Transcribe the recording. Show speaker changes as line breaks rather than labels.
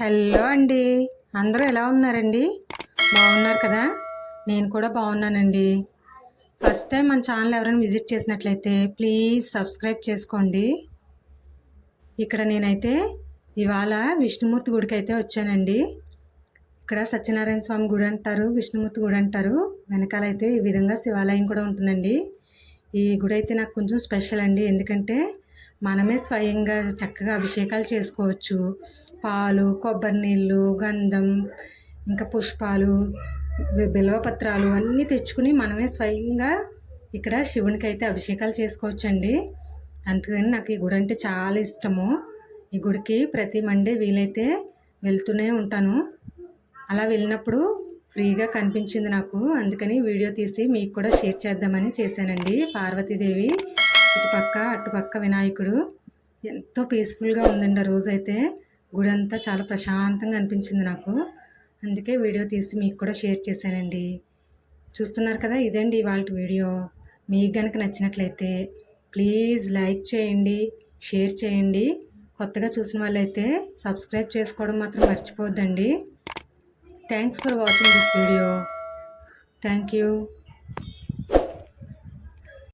Hello అండి. అందరూ ఎలా ఉన్నారండి? బాగున్నారు కదా? నేను కూడా బాగున్నానండి. ఫస్ట్ టైం మన ఛానల్ ఎవరైనా విజిట్ చేసినట్లయితే ప్లీజ్ సబ్స్క్రైబ్ చేసుకోండి. ఇక్కడ నేనైతే ఇవాళ విష్ణుమూర్తి గుడికి అయితే వచ్చానండి. ఇక్కడ సత్యనారాయణ స్వామి గుడి అంటారు విష్ణుమూర్తి గుడి అంటారు. వెనకాలైతే ఈ విధంగా శివాలయం కూడా ఉంటుందండి. ఈ గుడి అయితే నాకు కొంచెం స్పెషల్ అండి. ఎందుకంటే మనమే స్వయంగా చక్కగా అభిషేకాలు చేసుకోవచ్చు. పాలు కొబ్బరి నీళ్ళు గంధం ఇంకా పుష్పాలు బిల్వపత్రాలు అన్నీ తెచ్చుకుని మనమే స్వయంగా ఇక్కడ శివునికి అయితే అభిషేకాలు చేసుకోవచ్చండి. అందుకని నాకు ఈ గుడి అంటే చాలా ఇష్టము. ఈ గుడికి ప్రతి మండే వీలైతే వెళ్తూనే ఉంటాను. అలా వెళ్ళినప్పుడు ఫ్రీగా కనిపించింది నాకు. అందుకని వీడియో తీసి మీకు కూడా షేర్ చేద్దామని చేశానండి. పార్వతీదేవి ఇటుపక్క అటుపక్క వినాయకుడు ఎంతో పీస్ఫుల్గా ఉందండి ఆ రోజైతే. గుడి అంతా చాలా ప్రశాంతంగా అనిపించింది నాకు. అందుకే వీడియో తీసి మీకు కూడా షేర్ చేశానండి. చూస్తున్నారు కదా ఇదండి ఇవాళ వీడియో. మీకు కనుక నచ్చినట్లయితే ప్లీజ్ లైక్ చేయండి షేర్ చేయండి. కొత్తగా చూసిన వాళ్ళైతే సబ్స్క్రైబ్ చేసుకోవడం మాత్రం మర్చిపోవద్దండి. Thanks for watching this video thank you